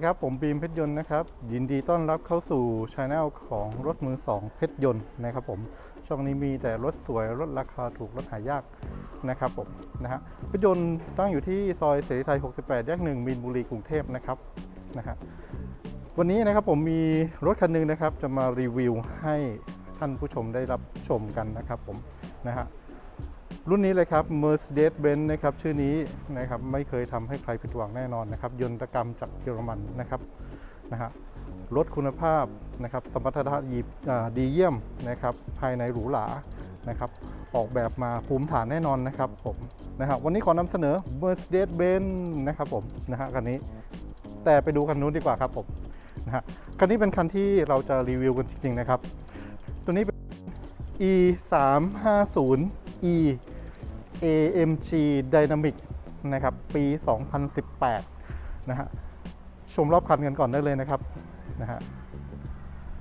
ดีครับ ผมบีมเพชรยนต์นะครับ ยินดีต้อนรับเข้าสู่ช anel ของรถมือ 2 เพชรยนต์นะครับผม ช่องนี้มีแต่รถสวย รถราคาถูก รถหายากนะครับผมนะฮะเพชรยนต์ตั้งอยู่ที่ซอยเสรีไทย 68 แยกหนึ่งมีนบุรีกรุงเทพนะครับนะฮะวันนี้นะครับผมมีรถคันหนึงนะครับ จะมารีวิวให้ท่านผู้ชมได้รับชมกันนะครับผมนะฮะ รุ่นนี้เลยครับ Mercedes-Benz นะครับชื่อนี้นะครับไม่เคยทำให้ใครผิดหวังแน่นอนนะครับยนตกรรมจากเยอรมันนะครับนะฮะรถคุณภาพนะครับสมรรถนะดีอ่าดีเยี่ยมนะครับภายในหรูหรานะครับออกแบบมาภูมิฐานแน่นอนนะครับผมนะฮะวันนี้ขอนำเสนอ Mercedes-Benz นะครับผมนะฮะคันนี้ แต่ไปดูคันนู้นดีกว่าครับผมนะฮะคันนี้เป็นคันที่เราจะรีวิวกันจริงๆนะครับ ตัวนี้เป็น e 3 5 0 e AMG Dynamic นะครับ ปี 2018 นะฮะ ชมรอบคันกันก่อนได้เลยนะครับ นะฮะ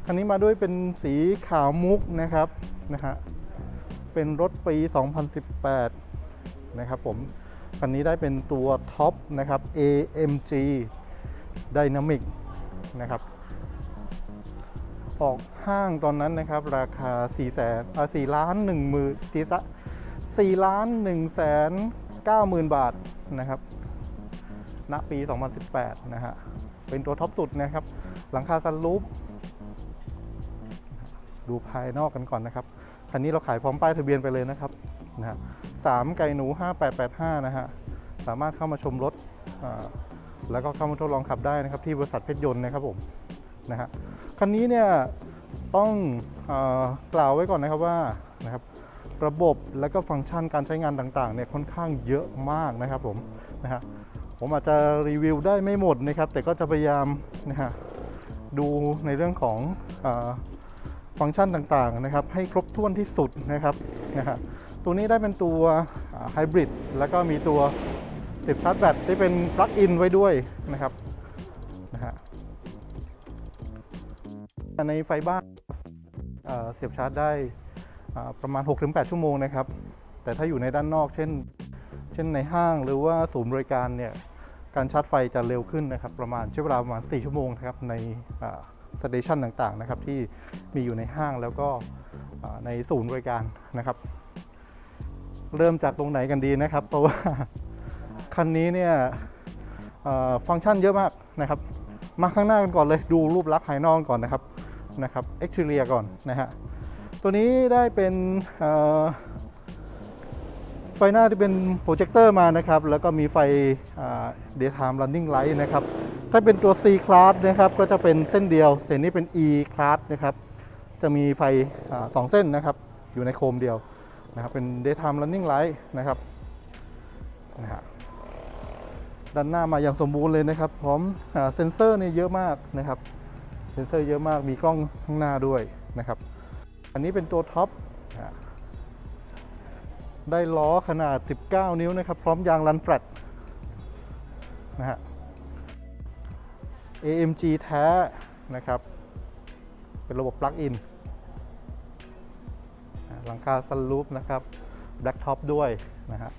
คันนี้มาด้วยเป็นสีขาวมุกนะครับ นะฮะ เป็นรถปี 2018 นะครับผม คันนี้ได้เป็นตัวท็อปนะครับ AMG Dynamic นะครับ ออกห้างตอนนั้นนะครับ ราคา4แสนอ่า4ล้าน1หมื่น4 4ล้าน1แสน9หมื่นบาทนะครับณปี 2018 นะฮะ เป็นตัวท็อปสุดนะครับ หลังคาซันรูฟดูภายนอกกันก่อนนะครับ คันนี้เราขายพร้อมป้ายทะเบียนไปเลยนะครับ นะฮะสามไก่หนู 5885 นะฮะ สามารถเข้ามาชมรถ แล้วก็เข้ามาทดลองขับได้นะครับ ที่บริษัทเพชรยนต์นะครับผม นะฮะ คันนี้เนี่ย ต้องอกล่าวไว้ก่อนนะครับว่า นะครับ ระบบและก็ฟังก์ชันการใช้งานต่างๆเนี่ยค่อนข้างเยอะมากนะครับผมนะฮะผมอาจจะรีวิวได้ไม่หมดนะครับ แต่ก็จะพยายามนะฮะดูในเรื่องของอฟังก์ชันต่างๆนะครับ ให้ครบถ้วนที่สุดนะครับนะฮะตัวนี้ได้เป็นตัวไฮบริดแล้วก็มีตัวเสียบชาร์จแบตที่เป็นปลั๊กอินไว้ด้วยนะครับนะฮะในไฟบ้านเสียบชาร์จได้ ประมาณ 6-8 ชั่วโมงนะครับ แต่ถ้าอยู่ในด้านนอก เช่น เช่นในห้างหรือว่าศูนย์บริการเนี่ยการชาร์จไฟจะเร็วขึ้นนะครับ ประมาณใช้เวลาประมาณ 4 ชั่วโมงนะครับในสเตชันต่างๆนะครับที่มีอยู่ในห้างแล้วก็ในศูนย์บริการนะครับ เริ่มจากตรงไหนกันดีนะครับ เพราะว่าคันนี้เนี่ยฟังก์ชันเยอะมากนะครับ มาข้างหน้ากันก่อนเลยดูรูปลักษณ์ภายนอกก่อนนะครับนะครับเอ็กซ์เทียก่อนนะฮะ ตัวนี้ได้เป็นไฟหน้าที่เป็นโปรเจคเตอร์มานะครับ แล้วก็มีไฟเดย์ไทม์รันนิ่งไลท์นะครับ ถ้าเป็นตัว C class นะครับ ก็จะเป็นเส้นเดียวแต่นี้เป็น E class นะครับ จะมีไฟอสองเส้นนะครับ อยู่ในโคมเดียวนะครับ เป็น daytime running light นะครับนะฮะด้านหน้ามาอย่างสมบูรณ์เลยนะครับ พร้อมเซ็นเซอร์เนี่ยเยอะมากนะครับ เซ็นเซอร์เยอะมาก มีกล้องข้างหน้าด้วยนะครับ อันนี้เป็นตัวท็อปได้ล้อขนาด 19 นิ้วนะครับ พร้อมยางรันแฟลตนะฮะ AMG แท้นะครับ เป็นระบบปลั๊กอินหลังคาซันรูฟนะครับแบล็กท็อปด้วยนะฮะ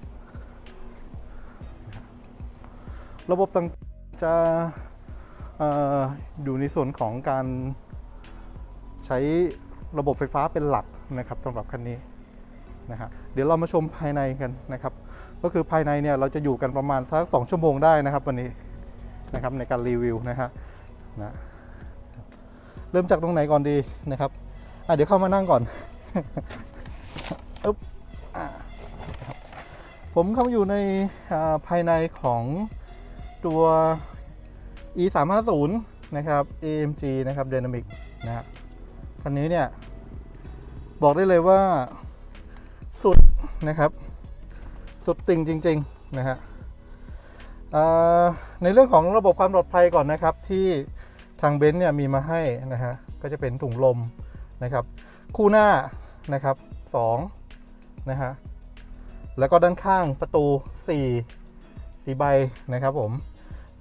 ระบบต่างจะอออยู่ในส่วนของการใช้ ระบบไฟฟ้าเป็นหลักนะครับสำหรับคันนี้นะฮะเดี๋ยวเรามาชมภายในกันนะครับ ก็คือภายในเนี่ยเราจะอยู่กันประมาณสักสองชั่วโมงได้นะครับ วันนี้นะครับในการรีวิวนะฮะนะเริ่มจากตรงไหนก่อนดีนะครับอะเดี๋ยวเข้ามานั่งก่อนอึ๊บผมเข้ามาอยู่ในภายในของตัว e 3 5 0นะครับ AMG นะครับ Dynamic นะฮะ คันนี้เนี่ย บอกได้เลยว่าสุดนะครับ สุดติ่งจริง ๆ นะฮะในเรื่องของระบบความปลอดภัยก่อนนะครับ ที่ทางเบนซ์เนี่ยมีมาให้นะฮะก็จะเป็นถุงลมนะครับ คู่หน้านะครับ2นะฮะแล้วก็ด้านข้างประตู4สีใบนะครับผม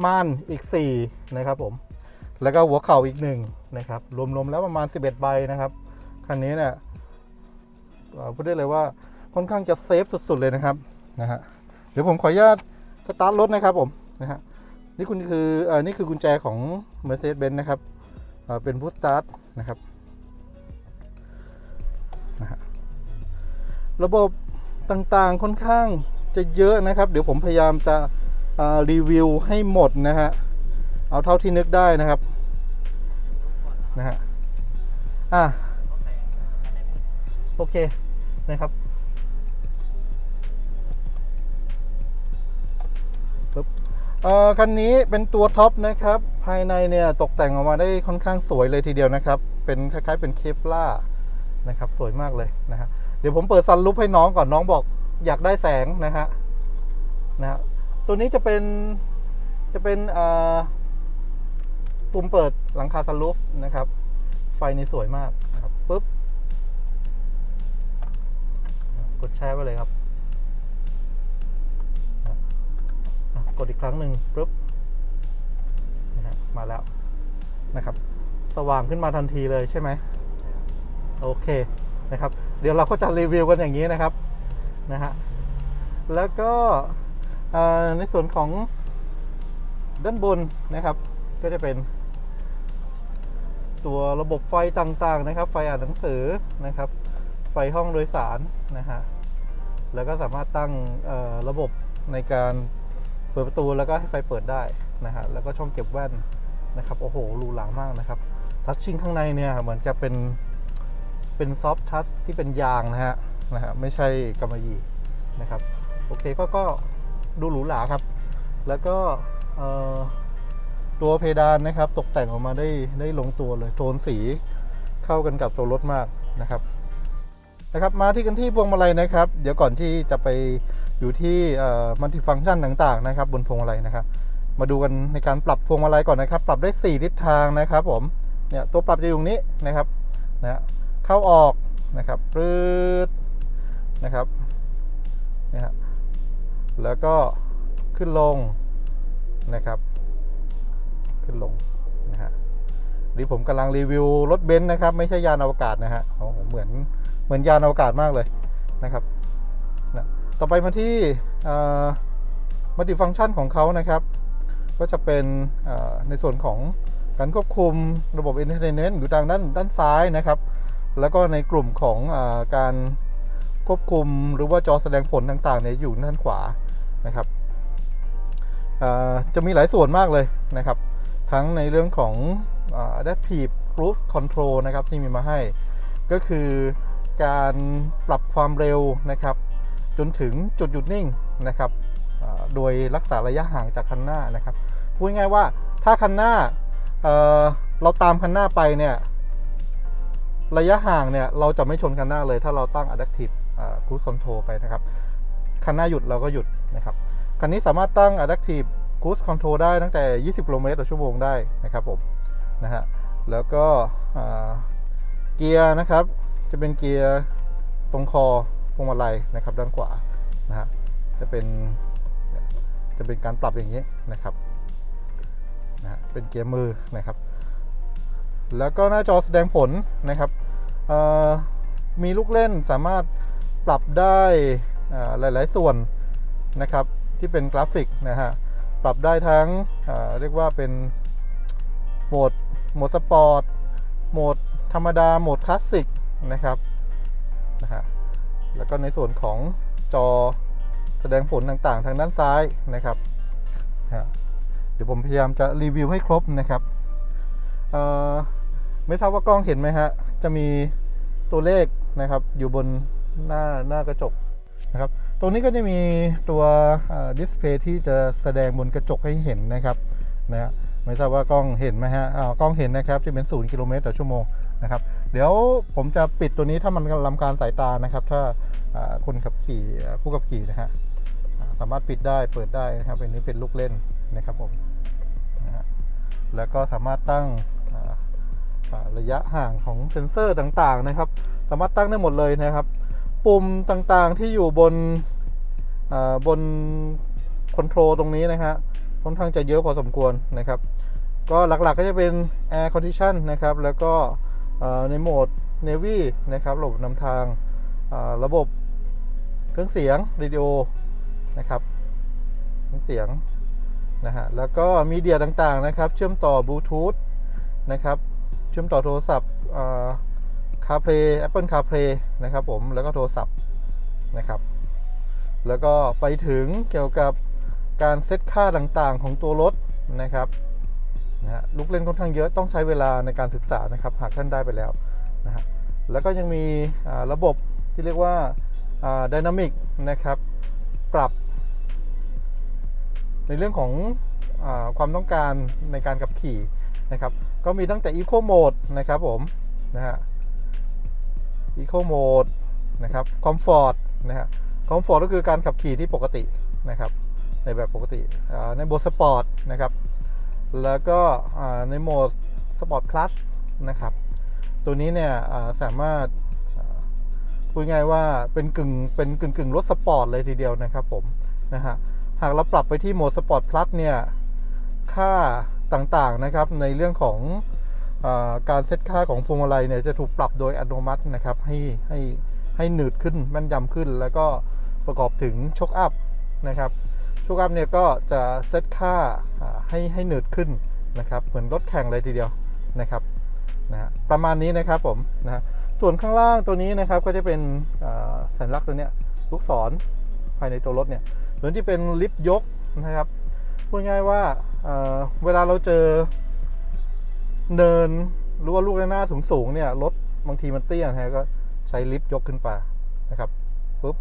ม่านอีก 4 นะครับผม แล้วก็หัวเข่าอีก1นะครับ รวมๆแล้วประมาณ 11 ใบนะครับคันนี้เนี่ยพูดได้เลยว่าค่อนข้างจะเซฟสุดๆเลยนะครับนะฮะเดี๋ยวผมขออนุญาตสตาร์ทรถนะครับผมนะฮะนี่คุณคืออ่อนี่คือกุญแจของ Mercedes-Benz นะครับเป็นพุทสตาร์ทนะครับนะฮะระบบต่างๆค่อนข้างจะเยอะนะครับ เดี๋ยวผมพยายามจะรีวิวให้หมดนะฮะ เอาเท่าที่นึกได้นะครับนะฮะอะโอเคนะครับปึ๊บเอ่อคันนี้เป็นตัวท็อปนะครับ ภายในเนี่ยตกแต่งออกมาได้ค่อนข้างสวยเลยทีเดียวนะครับ เป็นคล้ายๆเป็นเคปล่านะครับสวยมากเลยนะฮะเดี๋ยวผมเปิดซันรูปให้น้องก่อนน้องบอกอยากได้แสงนะฮะนะฮะตัวนี้จะเป็นจะเป็นอ่า ปุ่มเปิดหลังคาสลูปนะครับ ไฟนี่สวยมากนะครับปุ๊บ กดแชร์ไว้เลยครับ กดอีกครั้งหนึ่งปุ๊บมาแล้วนะครับ สว่างขึ้นมาทันทีเลยใช่ไหมโอเคนะครับ เดี๋ยวเราก็จะรีวิวกันอย่างนี้นะครับนะฮะแล้วก็ในส่วนของด้านบนนะครับ ก็จะเป็น ตัวระบบไฟต่างๆนะครับ ไฟอ่านหนังสือนะครับ ไฟห้องโดยสารนะฮะแล้วก็สามารถตั้งระบบในการเปิดประตูแล้วก็ให้ไฟเปิดได้นะฮะแล้วก็ช่องเก็บแว่นนะครับโอ้โหหรูหรามากนะครับทัชชิ่งข้างในเนี่ยเหมือนจะเป็นเป็นซอฟท์ทัชที่เป็นยางนะฮะนะฮะไม่ใช่กำมะหยี่นะครับโอเคก็ก็ดูหรูหราครับ แล้วก็เอ่อ ตัวเพดานนะครับ ตกแต่งออกมาได้ได้ลงตัวเลยโทนสีเข้ากันกับตัวรถมากนะครับนะครับ มาที่กันที่พวงมาลัยนะครับ เดี๋ยวก่อนที่จะไปอยู่ที่มัลติฟังก์ชันต่างๆนะครับ บนพวงมาลัยนะครับ มาดูกันในการปรับพวงมาลัยก่อนนะครับ ปรับได้ 4 ทิศทางนะครับ ผมเนี่ยตัวปรับจะอยู่งนี้นะครับนะเข้าออกนะครับปื๊ดนะครับนะฮะแล้วก็ขึ้นลงนะครับ ขึ้นลงนะฮะนี่ผมกำลังรีวิวรถเบนซ์นะครับ ไม่ใช่ยานอวกาศนะฮะโอ้โหเหมือนเหมือนยานอวกาศมากเลยนะครับนะต่อไปมาที่มัลติฟังก์ชันของเขานะครับ ก็จะเป็นในส่วนของการควบคุมระบบอินเทอร์เน็ตอยู่ทางด้านด้านซ้ายนะครับ แล้วก็ในกลุ่มของอการควบคุมหรือว่าจอแสดงผลต่างๆเนี่ยอยู่ด้านขวานะครับจะมีหลายส่วนมากเลยนะครับ ทั้งในเรื่องของ Adaptive Cruise Control นะครับที่มีมาให้ ก็คือการปรับความเร็วนะครับ จนถึงจุดหยุดนิ่งนะครับโดยรักษาระยะห่างจากคันหน้านะครับพูดง่ายๆว่าถ้าคันหน้าเเราตามคันหน้าไปเนี่ยระยะห่างเนี่ยเราจะไม่ชนคันหน้าเลย ถ้าเราตั้ง Adaptive Cruise Control ไปนะครับคันหน้าหยุดเราก็หยุดนะครับคันนี้สามารถตั้ง Adaptive Cruise Control ได้ตั้งแต่ 20กิโลเมตรต่อชั่วโมงได้นะครับผมนะฮะแล้วก็เกียร์นะครับ จะเป็นเกียร์ตรงคอพวงมาลัยนะครับด้านขวานะฮะจะเป็นจะเป็นการปรับอย่างนี้นะครับนะฮะเป็นเกียร์มือนะครับ แล้วก็หน้าจอแสดงผลนะครับมีลูกเล่นสามารถปรับได้หลาย ๆ ส่วนนะครับที่เป็นกราฟิกนะฮะ ปรับได้ทั้งเรียกว่าเป็นโหมดโหมดสปอร์ตโหมดธรรมดาโหมดคลาสสิกนะครับนะฮะแล้วก็ในส่วนของจอแสดงผลต่างๆ ทางด้านซ้ายนะครับนะฮะเดี๋ยวผมพยายามจะรีวิวให้ครบนะครับอ่อไม่ทราบว่ากล้องเห็นไหมฮะ จะมีตัวเลขนะครับอยู่บนหน้าหน้ากระจกนะครับ ตรงนี้ก็จะมีตัวดิสเพย์ที่จะแสดงบนกระจกให้เห็นนะครับนะฮะไม่ทราบว่ากล้องเห็นไหมฮะอ้ากล้องเห็นนะครับจะเป็น0กิโลเมตรต่อชั่วโมงนะครับเดี๋ยวผมจะปิดตัวนี้ถ้ามันลำการสายตานะครับ ถ้าคนขับขี่ผู้ขับขี่นะฮะสามารถปิดได้เปิดได้นะครับอันนี้เป็นลูกเล่นนะครับผมนะฮะแล้วก็สามารถตั้งระยะห่างของเซ็นเซอร์ต่างๆนะครับ สามารถตั้งได้หมดเลยนะครับ ปุ่มต่างๆที่อยู่บนอ่าบนคอนโทรลตรงนี้นะฮะค่อนข้างจะเยอะพอสมควรนะครับ ก็หลักๆก็จะเป็น Air Condition นะครับ แล้วก็อ่าในโหมด Navy นะครับ ระบบนำทางอ่าระบบเครื่องเสียงเรดิโอนะครับเครื่องเสียงนะฮะแล้วก็มีเดียต่างๆนะครับ เชื่อมต่อบลูทูธนะครับ เชื่อมต่อโทรศัพท์ คาเพลย์ Apple CarPlay นะครับผมแล้วก็โทรศัพท์นะครับ แล้วก็ไปถึงเกี่ยวกับการเซตค่าต่างๆของตัวรถนะครับนะฮะลูกเล่นค่อนข้างเยอะต้องใช้เวลาในการศึกษานะครับ หากท่านได้ไปแล้วนะฮะแล้วก็ยังมีอ่าระบบที่เรียกว่าดินามิกนะครับ ปรับ ในเรื่องของอความต้องการในการขับขี่นะครับ ก็มีตั้งแต่ Eco Mode นะครับผมนะฮะ Eco Mode นะครับ Comfort นะฮะ Comfort ก็คือการขับขี่ที่ปกตินะครับ ในแบบปกติในโหมดสปอร์ตนะครับ แล้วก็ในโหมดสปอร์ตพลัสนะครับ ตัวนี้เนี่ยสามารถพูดง่ายว่าเป็นกึ่งเป็นกึ่งกึ่งรถสปอร์ตเลยทีเดียวนะครับผมนะฮะหากเราปรับไปที่โหมดสปอร์ตพลัสเนี่ยค่าต่างๆนะครับในเรื่องของ การเซตค่าของพวงมาลัยเนี่ยจะถูกปรับโดยอัตโนมัตินะครับให้ให้ให้หนืดขึ้นแม่นยำขึ้น แล้วก็ประกอบถึงช็อคอัพนะครับช็อคอัพเนี่ยก็จะเซตค่าให้ให้หนืดขึ้นนะครับเหมือนรถแข่งเลยทีเดียวนะครับนะประมาณนี้นะครับผมนะส่วนข้างล่างตัวนี้นะครับก็จะเป็นสัญลักษณ์ตัวเนี้ยลูกศรภายในตัวรถเนี่ยส่วนที่เป็นลิฟต์ยกนะครับพูดง่ายว่าเอ่อเวลาเราเจอ เนินหรือว่าลูกระนาสูงสูงเนี่ยรถบางทีมันเตี้ยนะฮะก็ใช้ลิฟต์ยกขึ้นไปนะครับปุ๊บ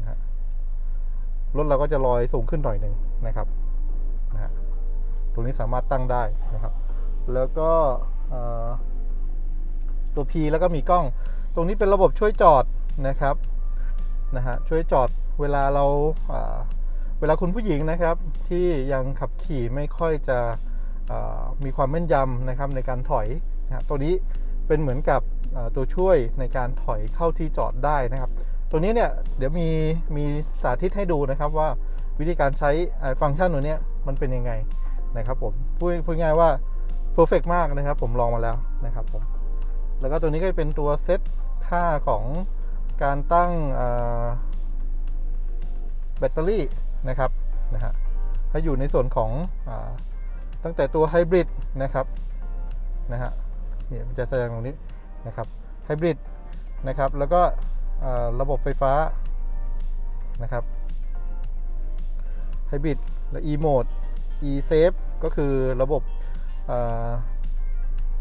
นะฮะรถเราก็จะลอยสูงขึ้นหน่อยหนึ่งนะครับนะฮะตรงนี้สามารถตั้งได้นะครับ แล้วก็เอ่อตัว P แล้วก็มีกล้อง ตรงนี้เป็นระบบช่วยจอดนะครับนะฮะช่วยจอดเวลาเราอ่าเวลาคุณผู้หญิงนะครับ ที่ยังขับขี่ไม่ค่อยจะ มีความแม่นยำนะครับในการถอยนะตัวนี้เป็นเหมือนกับตัวช่วยในการถอยเข้าที่จอดได้นะครับ ตัวนี้เนี่ยเดี๋ยวมีมีสาธิตให้ดูนะครับว่าวิธีการใช้ฟังก์ชันตัวนี้มันเป็นยังไงนะครับผมพูดพูดง่ายว่า perfect มากนะครับ ผมลองมาแล้วนะครับผมแล้วก็ตัวนี้ก็เป็นตัวเซตค่าของการตั้งแบตเตอรี่นะครับนะฮะให้อยู่ในส่วนของอ ตั้งแต่ตัวไฮบริดนะครับนะฮะเนี่ยมันจะแสดงตรงนี้นะครับไฮบริดนะครับแล้วก็ระบบไฟฟ้านะครับไฮบริดและ e mode e save ก็คือระบบ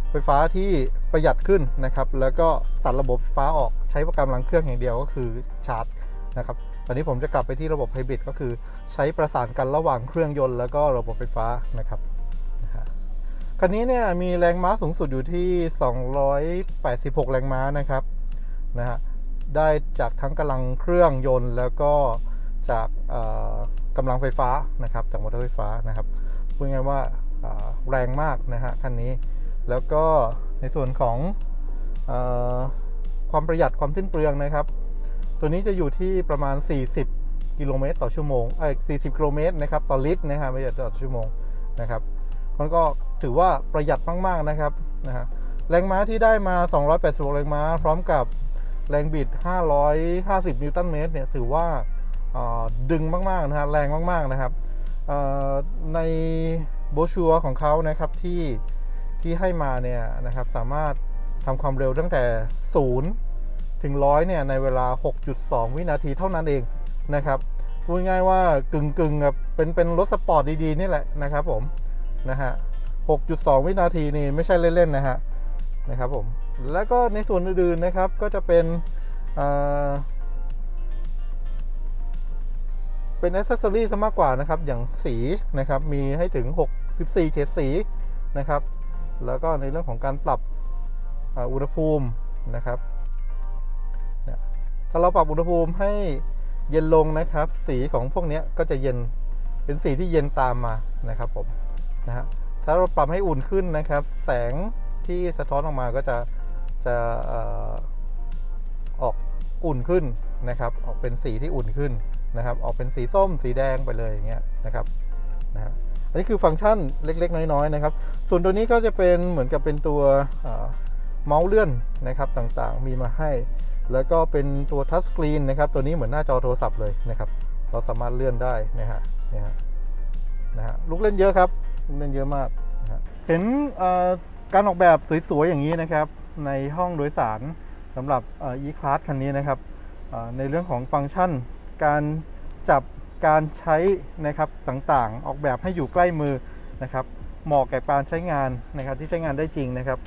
ไฟฟ้าที่ประหยัดขึ้นนะครับ แล้วก็ตัดระบบไฟฟ้าออกใช้ปรแกรมลังเครื่องอย่างเดียวก็คือชาร์จนะครับตอนนี้ผมจะกลับไปที่ระบบไฮบริดก็คือใช้ประสานกันระหว่างเครื่องยนต์แล้วก็ระบบไฟฟ้านะครับ คันนี้เนี่ยมีแรงม้าสูงสุดอยู่ที่ 286 แรงม้านะครับนะฮะได้จากทั้งกำลังเครื่องยนต์ แล้วก็จากกำลังไฟฟ้านะครับจากมอเตอร์ไฟฟ้านะครับพูดง่ายว่าแรงมากนะฮะคันนี้ แล้วก็ในส่วนของอความประหยัดความสิ้นเปลืองนะครับ ตัวนี้จะอยู่ที่ประมาณ 40 กิโลเมตรต่อชั่วโมงเอ้ย40 กิโลเมตรนะครับต่อลิตรนะฮะไม่ใช่ต่อชั่วโมงนะครับมันก็ ถือว่าประหยัดมาก ๆ นะครับนะฮะแรงม้าที่ได้มา 286 แรงม้า พร้อมกับแรงบิด 550 นิวตันเมตรเนี่ยถือว่าดึงมาก ๆ นะฮะแรงมาก ๆ นะครับในโบชัวของเขานะครับที่ที่ให้มาเนี่ยนะครับสามารถทำความเร็วตั้งแต่ 0 ถึง 100 เนี่ยในเวลา 6.2 วินาทีเท่านั้นเองนะครับพูดง่ายว่ากึ่งกึ่งกับเป็นเป็นรถสปอร์ตดี ๆ นี่แหละนะครับผมนะฮะ 6.2 วินาทีนี่ไม่ใช่เล่นๆนะฮะนะครับผมแล้วก็ในส่วนอื่นๆนะครับก็จะเป็นเอ่อเป็นอ c เซสซอรี่ซะมากกว่านะครับ อย่างสีนะครับมีให้ถึง 64 เฉดสีนะครับ แล้วก็ในเรื่องของการปรับอุณหภูมินะครับเนี่ยถ้าเราปรับอุณหภูมิให้เย็นลงนะครับ สีของพวกนี้ก็จะเย็นเป็นสีที่เย็นตามมานะครับผมนะฮะ ถ้าเราปรับให้อุ่นขึ้นนะครับ แสงที่สะท้อนออกมาก็จะจะออกอุ่นขึ้นนะครับ ออกเป็นสีที่อุ่นขึ้นนะครับ ออกเป็นสีส้มสีแดงไปเลยอย่างเงี้ยนะครับนะฮะอันนี้คือฟังก์ชันเล็กๆ น้อยๆนะครับ ส่วนตัวนี้ก็จะเป็นเหมือนกับเป็นตัวเมาส์เลื่อนนะครับต่างๆ มีมาให้ แล้วก็เป็นตัวทัชสกรีนนะครับ ตัวนี้เหมือนหน้าจอโทรศัพท์เลยนะครับ เราสามารถเลื่อนได้นะฮะเนี่ยฮะนะฮะลูกเล่นเยอะครับ เล่นเยอะมากเห็นการออกแบบสวยๆอย่างนี้นะครับในห้องโดยสารสำหรับอ่อ e-class คันนี้นะครับในเรื่องของฟังก์ชัน การจับการใช้นะครับต่างๆ ออกแบบให้อยู่ใกล้มือนะครับเหมาะแก่การใช้งานนะครับที่ใช้งานได้จริงนะครับ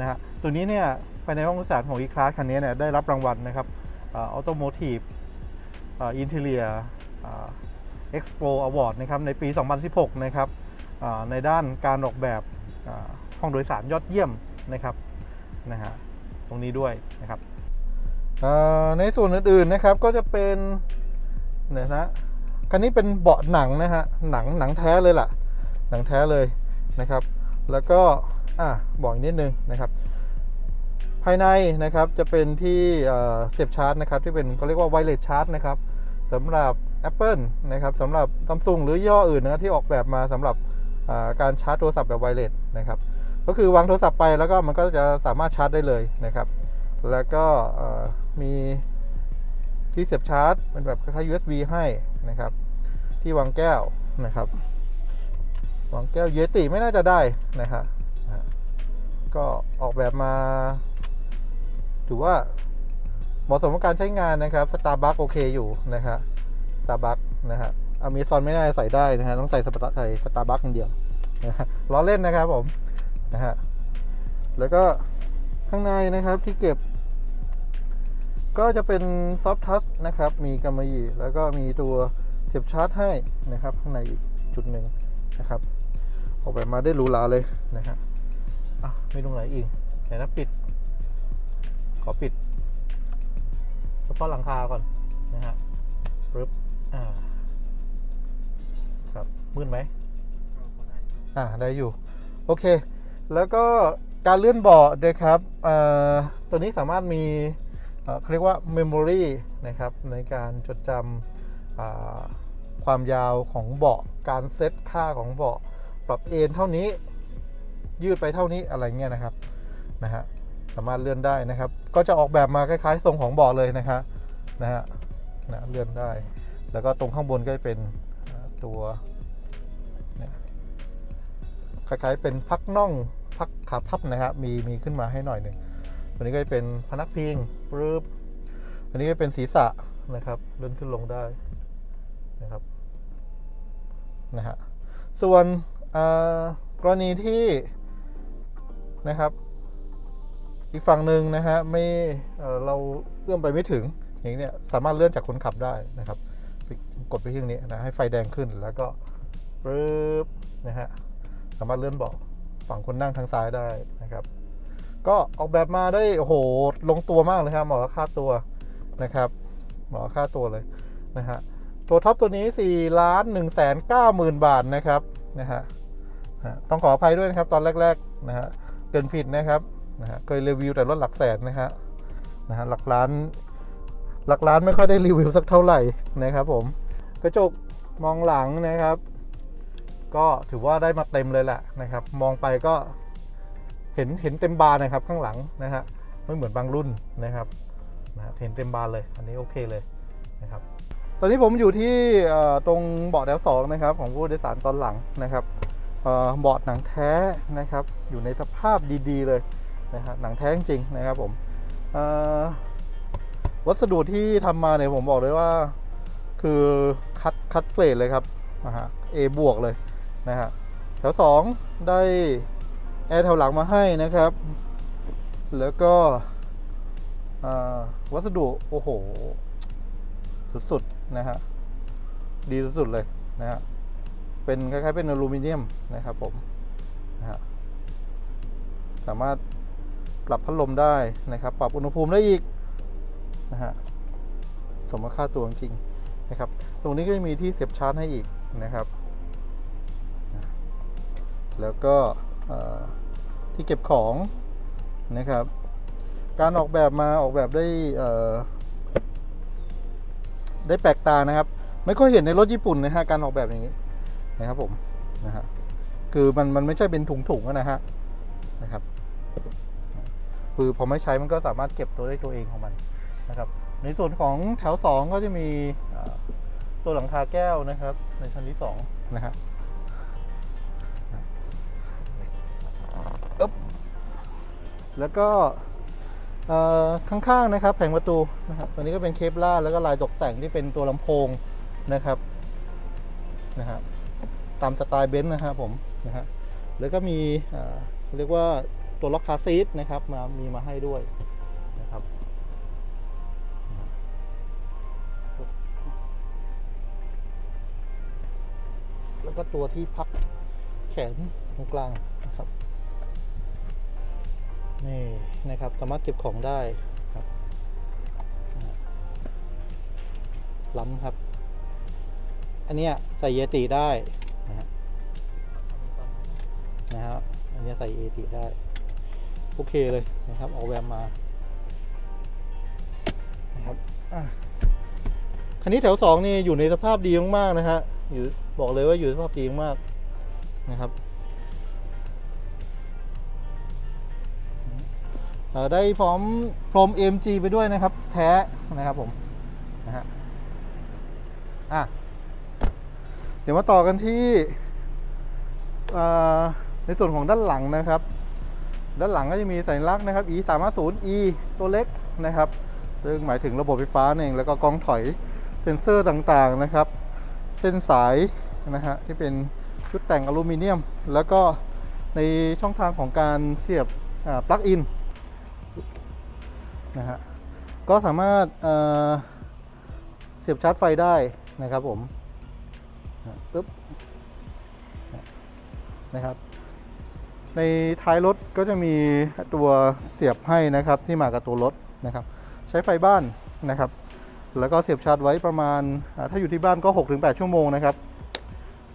นะฮะตัวนี้เนี่ยภายในห้องโดยสารของ e-class คันนี้เนี่ยได้รับรางวัลนะครับออ automotive เอ่อ interior เอ่อ Expo Award นะครับในปี 2016 นะครับ ในด้านการออกแบบห้องโดยสารยอดเยี่ยมนะครับนะฮะตรงนี้ด้วยนะครับในส่วนอื่นๆนะครับก็จะเป็นเนี่ยนะคันนี้เป็นเบาะหนังนะฮะหนังหนังแท้เลยล่ะ หนังแท้เลยนะครับ แล้วก็อะบอกอีกนิดนึงนะครับ ภายในนะครับจะเป็นที่เสียบชาร์จนะครับ ที่เป็นเขาเรียกว่าไวเลสชาร์จนะครับสำหรับ Apple นะครับสำหรับ Samsung หรือย่ห้ออื่นนะที่ออกแบบมาสำหรับ การชาร์จโทรศัพท์แบบไวเลสนะครับ ก็คือวางโทรศัพท์ไปแล้วก็มันก็จะสามารถชาร์จได้เลยนะครับ แล้วก็มีที่เสียบชาร์จเป็นแบบคล้าย USB ให้นะครับ ที่วางแก้วนะครับ วางแก้วเยติไม่น่าจะได้นะครับนะฮะก็ออกแบบมา ถือว่าเหมาะสมกับการใช้งานนะครับ Starbucks โอเคอยู่นะฮะ Starbucks นะฮะอเมซอนไม่น่าใส่ได้นะฮะต้องใส่สปาใส่ Starbucks อย่างเดียว นะฮะล้อเล่นนะครับผมนะฮะแล้วก็ข้างในนะครับที่เก็บ ก็จะเป็นซอฟทัชนะครับ มีกำมะหยี่แล้วก็มีตัวเสียบชาร์จให้นะครับ ข้างในอีกจุดหนึ่งนะครับ ออกแบบมาได้หรูหราเลยนะฮะอะไม่ตรงไหนอีกไหนนะปิด ขอปิดเฉพาะหลังคาก่อนนะฮะปึ๊บอ่าครับมืดไหม อ่าได้อยู่ โอเค แล้วก็การเลื่อนเบาะนะครับเอ่อตัวนี้สามารถมีเขาเรียกว่า Memory นะครับ ในการจดจำความยาวของเบาะ การเซตค่าของเบาะ ปรับเอนเท่านี้ ยืดไปเท่านี้อะไรเงี้ยนะครับ นะฮะ สามารถเลื่อนได้นะครับ ก็จะออกแบบมาคล้ายๆ ทรงของเบาะเลยนะฮะนะฮะนะเลื่อนได้ แล้วก็ตรงข้างบนก็จะเป็นตัว คล้ายๆเป็นพักน่องพักขาพับนะครับมีมีขึ้นมาให้หน่อยหนึ่งตัวนี้ก็จะเป็นพนักพิงปึ๊บอันนี้ก็เป็นศีรษะนะครับเลื่อนขึ้นลงได้นะครับนะฮะส่วนกรณีที่นะครับ อีกฝั่งหนึ่งนะฮะไม่เอ่อเราเอื้อมไปไม่ถึงอย่างนี้เนี่ยสามารถเลื่อนจากคนขับได้นะครับกดไปที่ตรงนี้นะให้ไฟแดงขึ้นแล้วก็ปึ๊บนะฮะามารถเลื่อนเบาะฝั่งคนนั่งทางซ้ายได้นะครับ ก็ออกแบบมาได้โอ้โหลงตัวมากเลยครับหมาะกับค่าตัวนะครับ หมาะกับค่าตัวเลยนะฮะตัวท็อปตัวนี้4ล้าน1 9 0 0 0 0 บาทนะครับนะฮะต้องขออภัยด้วยนะครับตอนแรกๆนะฮะเกินผิดนะครับนะฮะเคยรีวิวแต่รถหลักแสนนะฮะนะฮะหลักล้าน หลักล้านไม่ค่อยได้รีวิวสักเท่าไหร่นะครับผมกระจกมองหลังนะครับ ก็ถือว่าได้มาเต็มเลยแหละนะครับ มองไปก็เห็นเห็นเต็มบานนะครับข้างหลังนะฮะไม่เหมือนบางรุ่นนะครับนะเห็นเต็มบานเลยอันนี้โอเคเลยนะครับ ตอนนี้ผมอยู่ที่ตรงเบาะแถวสองนะครับ ของผู้โดยสารตอนหลังนะครับเบาะหนังแท้นะครับ อยู่ในสภาพดีๆเลยนะฮะหนังแท้จริงนะครับผมวัสดุที่ทำมาเนี่ยผมบอกเลยว่า คือคัดคัดเกรดเลยครับนะฮะ A บวกเลย นะฮะแถว 2 ได้แอร์แถวหลังมาให้นะครับ แล้วก็วัสดุโอ้โห สุดๆนะฮะดีสุดๆเลยนะฮะเป็นคล้ายๆเป็นอลูมิเนียมนะครับผมนะฮะสามารถปรับพัดลมได้นะครับปรับอุณหภูมิได้อีกนะฮะสมค่าตัวจริงนะครับ ตรงนี้ก็จะมีที่เสียบชาร์จให้อีกนะครับ แล้วก็ที่เก็บของนะครับ การออกแบบมาออกแบบได้ได้แปลกตานะครับ ไม่ค่อยเห็นในรถญี่ปุ่นนะฮะการออกแบบอย่างนี้นะครับผมนะฮะคือมันมันไม่ใช่เป็นถุงๆนะฮะนะครับคือพอไม่ใช้มันก็สามารถเก็บตัวได้ตัวเองของมันนะครับ ในส่วนของแถว 2 ก็จะมีตัวหลังคาแก้วนะครับ ในชั้นที่2นะฮะ แล้วก็ข้างๆนะครับแผงประตูนะครับตัวนี้ก็เป็นเคปล่าแล้วก็ลายตกแต่งที่เป็นตัวลำโพงนะครับนะฮะตามสไตล์เบนซ์นะครับผมนะฮะแล้วก็มีเรียกว่าตัวล็อกคาซีทนะครับมามีมาให้ด้วยนะครับแล้วก็ตัวที่พักแขนตรงกลาง นี่นะครับสามารถเก็บของได้ครับล้ำครับ อันนี้ใส่เยติได้นะฮะนะครับอันนี้ใส่เยติได้ โอเคเลยนะครับออกแบบมานะครับอันนี้แถวสองนี่อยู่ในสภาพดีมากๆนะฮะอยู่บอกเลยว่าอยู่สภาพดีมากนะครับ ได้พร้อมพรม AMG ไปด้วยนะครับ แท้นะครับผมนะฮะอะเดี๋ยวมาต่อกันที่อ่อในส่วนของด้านหลังนะครับ ด้านหลังก็จะมีสัญลักษณ์นะครับ e 3 5 0 e ตัวเล็กนะครับซึ่งหมายถึงระบบไฟฟ้าเองแล้วก็กล้องถอยเซ็นเซอร์ต่างๆนะครับ เส้นสายนะฮะที่เป็นชุดแต่งอลูมิเนียม แล้วก็ในช่องทางของการเสียบปลั๊กอิน นะฮะก็สามารถเเสียบชาร์จไฟได้นะครับผมนะอึ๊บนะครับ ในท้ายรถก็จะมีตัวเสียบให้นะครับที่มากับตัวรถนะครับ ใช้ไฟบ้านนะครับ แล้วก็เสียบชาร์จไว้ประมาณ ถ้าอยู่ที่บ้านก็ 6-8 ชั่วโมงนะครับ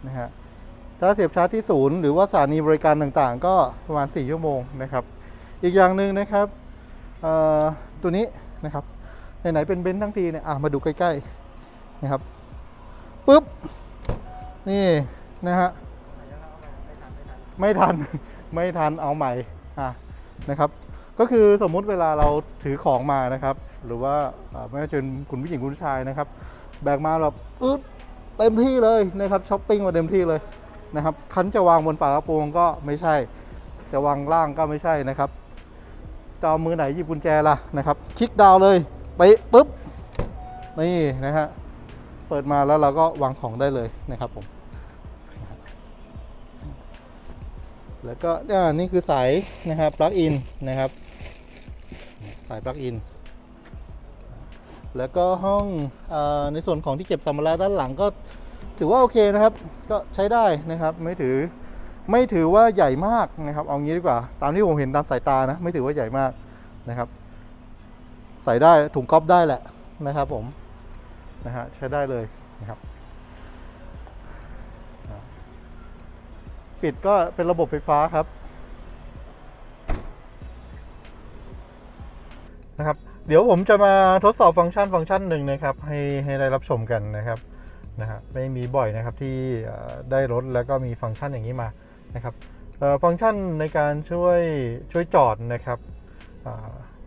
นะฮะถ้าเสียบชาร์จที่ศูนย์หรือว่าสถานีบริการต่างๆ ก็ประมาณ 4 ชั่วโมงนะครับ อีกอย่างหนึ่งนะครับ ตัวนี้นะครับไหนๆเป็นเบนซ์ทั้งทีเนี่ยอะมาดูใกล้ๆนะครับปุ๊บนี่นะฮะไม่ทันไม่ทันเอาใหม่อะนะครับ ก็คือสมมุติเวลาเราถือของมานะครับ หรือว่าไม่ว่าจะเป็นคุณผู้หญิงคุณผู้ชายนะครับ แบกมาแบบอึดเต็มที่เลยนะครับช้อปปิ้งมาเต็มที่เลยนะครับคันจะวางบนฝากระโปรงก็ไม่ใช่ จะวางล่างก็ไม่ใช่นะครับ จะเอามือไหนหยิบกุญแจล่ะนะครับ คลิกดาวเลยไปปุ๊บ นี่นะฮะ เปิดมาแล้วเราก็วางของได้เลยนะครับผม แล้วก็นี่คือสายนะครับปลั๊กอินนะครับ สายปลั๊กอิน แล้วก็ห้องอในส่วนของที่เก็บสัมภาระด้านหลังก็ถือว่าโอเคนะครับ ก็ใช้ได้นะครับ ไม่ถือ ไม่ถือว่าใหญ่มากนะครับ เอางี้ดีกว่า ตามที่ผมเห็นตามสายตานะ ไม่ถือว่าใหญ่มากนะครับ ใส่ได้ถุงก๊อปได้แหละนะครับผมนะฮะใช้ได้เลยนะครับ ปิดก็เป็นระบบไฟฟ้าครับนะครับเดี๋ยวผมจะมาทดสอบฟังก์ชันฟังก์ชันหนึ่งนะครับ ให้ให้ได้รับชมกันนะครับนะฮะไม่มีบ่อยนะครับที่ได้รถแล้วก็มีฟังก์ชันอย่างนี้มา นะครับฟังก์ชันในการช่วยช่วยจอดนะครับ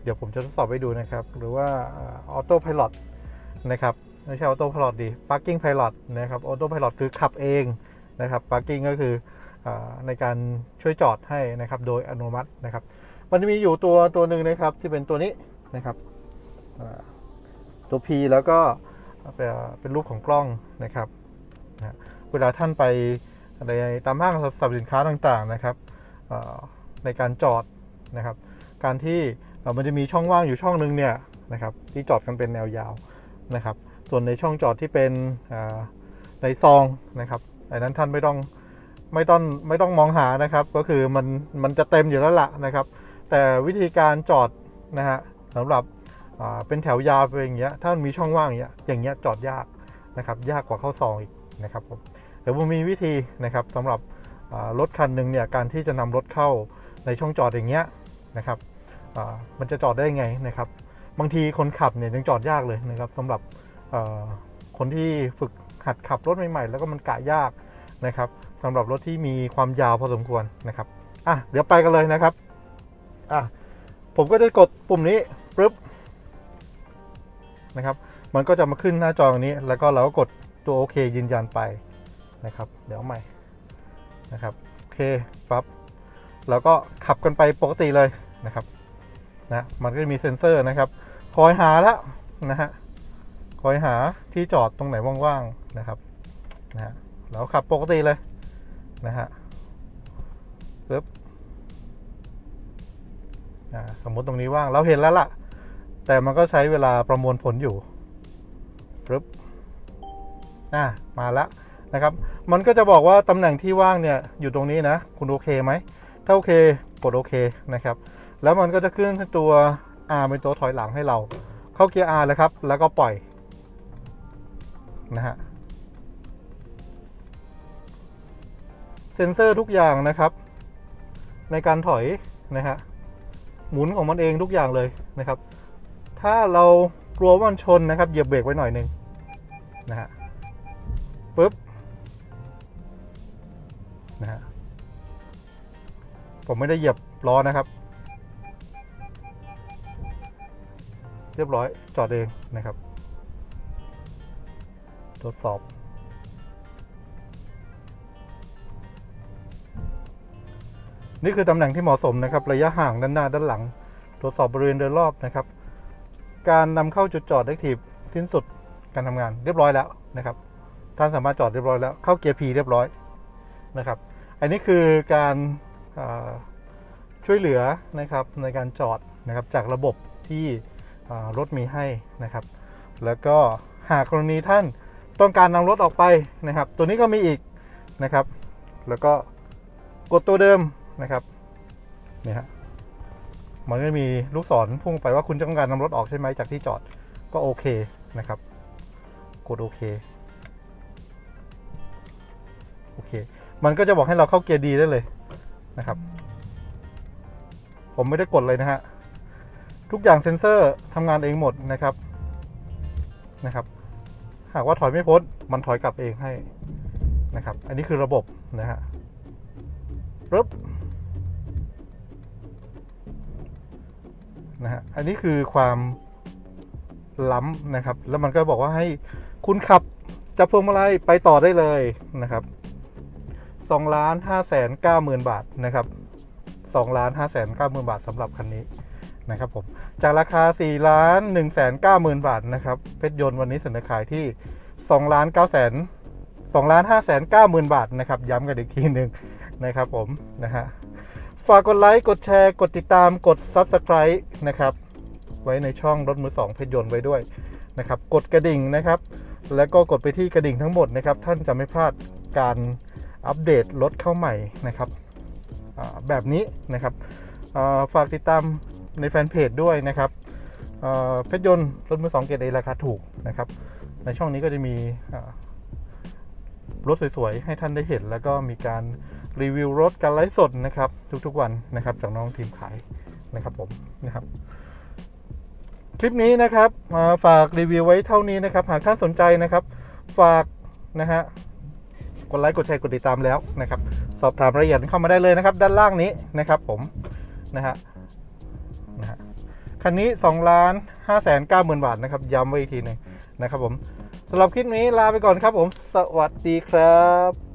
เดี๋ยวผมจะทดสอบให้ดูนะครับ หรือว่าออโต้พ l o t นะครับไม่ใช่ออโต้พ l o t ดี parking pilot นะครับออโต้พ l o t คือขับเองนะครับ parking ก็คืออในการช่วยจอดให้นะครับ โดยอัตโนมัตินะครับ มันจะมีอยู่ตัวตัวหนึ่งนะครับที่เป็นตัวนี้นะครับตัว P แล้วก็เป็นรูปของกล้องนะครับนะเวลาท่านไป ในตามห้างสรรพสินค้าต่างๆนะครับในการจอดนะครับ การที่มันจะมีช่องว่างอยู่ช่องหนึ่งเนี่ยนะครับที่จอดกันเป็นแนวยาวนะครับ ส่วนในช่องจอดที่เป็นในซองนะครับอันนั้นท่านไม่ต้องไม่ต้องไม่ต้องมองหานะครับ ก็คือมันมันจะเต็มอยู่แล้วล่ะนะครับ แต่วิธีการจอดนะฮะสำหรับเป็นแถวยาวไปอย่างเงี้ยถ้ามันมีช่องว่างอย่างเงี้ยอย่างเงี้ยจอดยากนะครับ ยากกว่าเข้าซองอีกนะครับผม เดี๋ยวผมมีวิธีนะครับสำหรับรถคันหนึ่งเนี่ยการที่จะนำรถเข้าในช่องจอดอย่างเงี้ยนะครับมันจะจอดได้ไงนะครับ บางทีคนขับเนี่ยยังจอดยากเลยนะครับสำหรับคนที่ฝึกหัดขับรถใหม่ๆ แล้วก็มันกะยากนะครับสำหรับรถที่มีความยาวพอสมควรนะครับอะเดี๋ยวไปกันเลยนะครับอะผมก็จะกดปุ่มนี้ปึ๊บนะครับ มันก็จะมาขึ้นหน้าจอตรงนี้ แล้วก็เราก็กดตัวโอเคยืนยันไป นะครับ เดี๋ยวเอาใหม่นะครับโอเคปั๊บแล้วก็ขับกันไปปกติเลยนะครับนะมันก็จะมีเซ็นเซอร์นะครับ คอยหาแล้วนะฮะคอยหาที่จอดตรงไหนว่างๆนะครับนะฮะแล้วขับปกติเลยนะฮะปึ๊บอ่าสมมติตรงนี้ว่างเราเห็นแล้วล่ะ แต่มันก็ใช้เวลาประมวลผลอยู่ปึ๊บอ่ามาแล้ว นะครับมันก็จะบอกว่าตำแหน่งที่ว่างเนี่ยอยู่ตรงนี้นะ คุณโอเคไหมถ้าโอเคกดโอเคนะครับแล้วมันก็จะขึ้นตัว R เป็นตัวถอยหลังให้เรา เข้าเกียร์ R เลยครับ แล้วก็ปล่อยนะฮะเซ็นเซอร์ทุกอย่างนะครับ ในการถอยนะฮะหมุนของมันเองทุกอย่างเลยนะครับ ถ้าเรากลัวว่ามันชนนะครับเหยียบเบรกไว้หน่อยหนึ่งนะฮะปึ๊บ ผมไม่ได้เหยียบล้อนะครับ เรียบร้อยจอดเองนะครับ ทดสอบ นี่คือตำแหน่งที่เหมาะสมนะครับ ระยะห่างด้านหน้าด้านหลัง ตรวจสอบบริเวณโดยรอบนะครับ การนำเข้าจุดจอดได้ทีสิ้นสุดการทำงานเรียบร้อยแล้วนะครับท่านสามารถจอดเรียบร้อยแล้วเข้าเกียร์ P เรียบร้อยนะครับ อันนี้คือการ ช่วยเหลือนะครับในการจอดนะครับจากระบบที่รถมีให้นะครับ แล้วก็หากกรณีท่านต้องการนำรถออกไปนะครับ ตัวนี้ก็มีอีกนะครับ แล้วก็กดตัวเดิมนะครับเนี่ยฮะมันก็มีลูกศรพุ่งไปว่าคุณต้องการนำรถออกใช่ไหมจากที่จอดก็โอเคนะครับ กดโอเคโอเค มันก็จะบอกให้เราเข้าเกียร์ดีได้เลย นะครับ ผมไม่ได้กดเลยนะฮะ ทุกอย่างเซ็นเซอร์ทำงานเองหมดนะครับ นะครับ หากว่าถอยไม่พ้น มันถอยกลับเองให้นะครับ อันนี้คือระบบนะฮะปึ๊บนะฮะ อันนี้คือความล้ำนะครับ แล้วมันก็บอกว่าให้คุณขับจับพวงมาลัยไปต่อได้เลยนะครับ 2ล้าน5แสน9หมื่นบาทนะครับ2ล้าน5แสน9หมื่นบาทสำหรับคันนี้นะครับผมจากราคา4ล้าน1แสน9หมื่นบาทนะครับเพชรยนต์วันนี้เสนอขายที่2ล้าน9แสน2ล้าน5แสน9หมื่นบาทนะครับย้ำกันอีกทีหนึ่งนะครับผมนะฮะฝากกดไลค์ กดแชร์ กดติดตามกด Subscribe นะครับไว้ในช่องรถมือสองเพชรยนต์ไว้ด้วยนะครับกดกระดิ่งนะครับ แล้วก็กดไปที่กระดิ่งทั้งหมดนะครับท่านจะไม่พลาดการ อัปเดตรถเข้าใหม่นะครับแบบนี้นะครับฝากติดตามในแฟนเพจด้วยนะครับเพชรยนต์รถมือสองเกรดเอราคาถูกนะครับ ในช่องนี้ก็จะมีรถสวยๆ ให้ท่านได้เห็น แล้วก็มีการรีวิวรถการไลฟ์สดนะครับ ทุกๆวันนะครับจากน้องทีมขายนะครับผมนะครับ คลิปนี้นะครับฝากรีวิวไว้เท่านี้นะครับ หากท่านสนใจนะครับ ฝากนะฮะ กดไลค์กดแชร์กดติดตามแล้วนะครับ สอบถามรายละเอียดเข้ามาได้เลยนะครับ ด้านล่างนี้นะครับผมนะฮะนะฮะคันนี้2ล้าน5แสน9หมื่นบาทนะครับย้ำไว้อีกทีหนึ่งนะครับผมสำหรับคลิปนี้ลาไปก่อนครับผม สวัสดีครับ